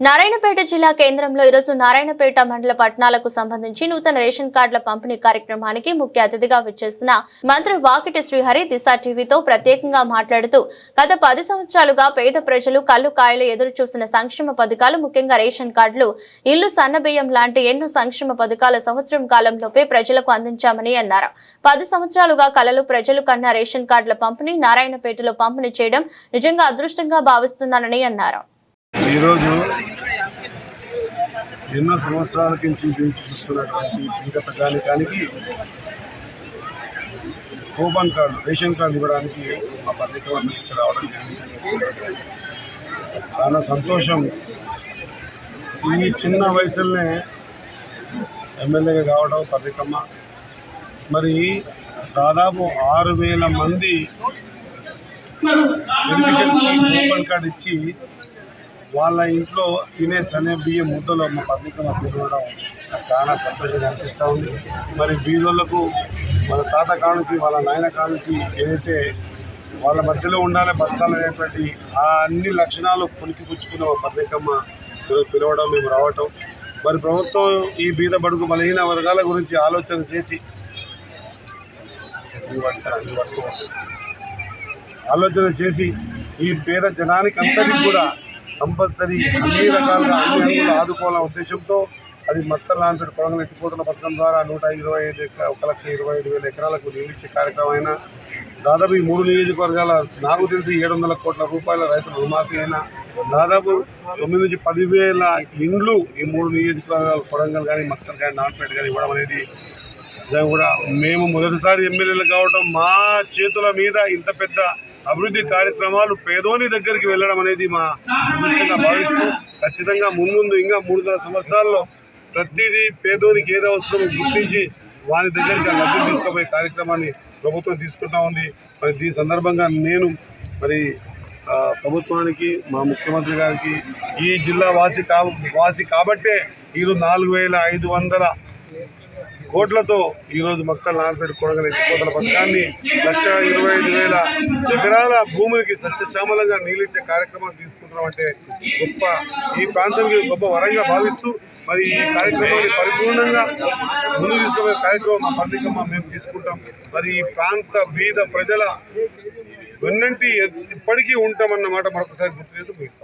నారాయణపేట జిల్లా కేంద్రంలో ఈరోజు నారాయణపేట మండల పట్టణాలకు సంబంధించి నూతన రేషన్ కార్డుల పంపిణీ కార్యక్రమానికి ముఖ్య అతిథిగా విచ్చేసిన మంత్రి వాకిటి శ్రీహరి దిశ టీవీతో ప్రత్యేకంగా మాట్లాడుతూ గత పది సంవత్సరాలుగా పేద ప్రజలు కళ్ళు కాయలు ఎదురు చూసిన సంక్షేమ పథకాలు ముఖ్యంగా రేషన్ కార్డులు. ఇల్లు సన్నబియ్యం లాంటి ఎన్నో సంక్షేమ పథకాల సంవత్సరం కాలంలోపే ప్రజలకు అందించామని అన్నారు. పది సంవత్సరాలుగా కళలు ప్రజలు కన్న రేషన్ కార్డుల పంపిణీ నారాయణపేటలో పంపిణీ చేయడం నిజంగా అదృష్టంగా భావిస్తున్నానని అన్నారు. ఈరోజు ఎన్నో సంవత్సరాల నుంచి చూస్తున్నటువంటి పేద ప్రజానికానికి కూపన్ కార్డు రేషన్ కార్డు ఇవ్వడానికి మా పత్రిక తీసుకురావడం జరిగింది. చాలా సంతోషం. ఈ చిన్న వయసులోనే ఎమ్మెల్యేగా కావడం పత్రికమ్మ. మరి దాదాపు ఆరు వేల మంది బెనిఫిషియర్స్కి కూపన్ కార్డు ఇచ్చి వాళ్ళ ఇంట్లో తినే సనే బియ్యం ముద్దలో మా పత్రిక తిరగడం నాకు చాలా సంతోషంగా అనిపిస్తూ ఉంది. మరి బీదోళ్ళకు వాళ్ళ తాత కానుంచి వాళ్ళ నాయన కానుంచి ఏదైతే వాళ్ళ మధ్యలో ఉండాలి బతకాలనేటువంటి ఆ అన్ని లక్షణాలు పుణికిపుచ్చుకున్న మా పత్రికమ్మ పిలవడం మేము రావటం. మరి ప్రభుత్వం ఈ బీద బడుగు బలహీన వర్గాల గురించి ఆలోచన చేసి ఆలోచన చేసి ఈ పేద జనానికి అందరికీ కూడా కంపల్సరీ అన్ని రకాలుగా అన్ని రంగులు ఆదుకోవాలనే ఉద్దేశంతో అది మత్త లాంటి పొలంగా ఎత్తిపోతున్న పథకం ద్వారా నూట ఇరవై ఐదు ఎక- ఒక లక్ష ఇరవై ఐదు వేల ఎకరాలకు నియమించే కార్యక్రమం అయినా దాదాపు ఈ మూడు నియోజకవర్గాల నాకు తెలిసి ఏడు వందల కోట్ల రూపాయల రైతుల రుణమాఫీ అయినా దాదాపు తొమ్మిది నుంచి పదివేల ఇండ్లు ఈ మూడు నియోజకవర్గాలు కొడంగల్ కానీ మక్కల్ కానీ నాన్పేట కానీ ఇవ్వడం అనేది నిజంగా కూడా మేము మొదటిసారి ఎమ్మెల్యేలు కావడం మా చేతుల మీద ఇంత పెద్ద అభివృద్ధి కార్యక్రమాలు పేదోని దగ్గరికి వెళ్ళడం అనేది మా అదృష్టంగా భావిస్తూ ఖచ్చితంగా మున్ముందు ఇంకా మూడున్నర సంవత్సరాల్లో ప్రతిదీ పేదోనికి ఏదో అవసరమో గుర్తించి వారి దగ్గరికి లబ్ధి తీసుకుపోయే కార్యక్రమాన్ని ప్రభుత్వం తీసుకుంటా ఉంది. మరి దీని సందర్భంగా నేను మరి ప్రభుత్వానికి మా ముఖ్యమంత్రి గారికి ఈ జిల్లా వాసి కా వాసి కాబట్టే ఈరోజు నాలుగు వేల ఐదు వందల కోట్లతో ఈరోజు మొక్కలు నానపేట కొడగల ఎత్తిపోతల పథకాన్ని లక్ష ఇరవై ఐదు వేల ఎకరాల భూములకి సస్యశ్యామలంగా నీళ్ళిచ్చే కార్యక్రమం తీసుకుంటున్నామంటే గొప్ప ఈ ప్రాంతానికి గొప్ప వరంగా భావిస్తూ మరి ఈ కార్యక్రమాన్ని పరిపూర్ణంగా ముందు తీసుకోబోయే కార్యక్రమం మా పత్రికమ్మ మేము తీసుకుంటాం. మరి ఈ ప్రాంత బీద ప్రజల వెన్నంటి ఎప్పటికీ ఉంటామన్నమాట మరొకసారి గుర్తు చేస్తూ ముగిస్తాం.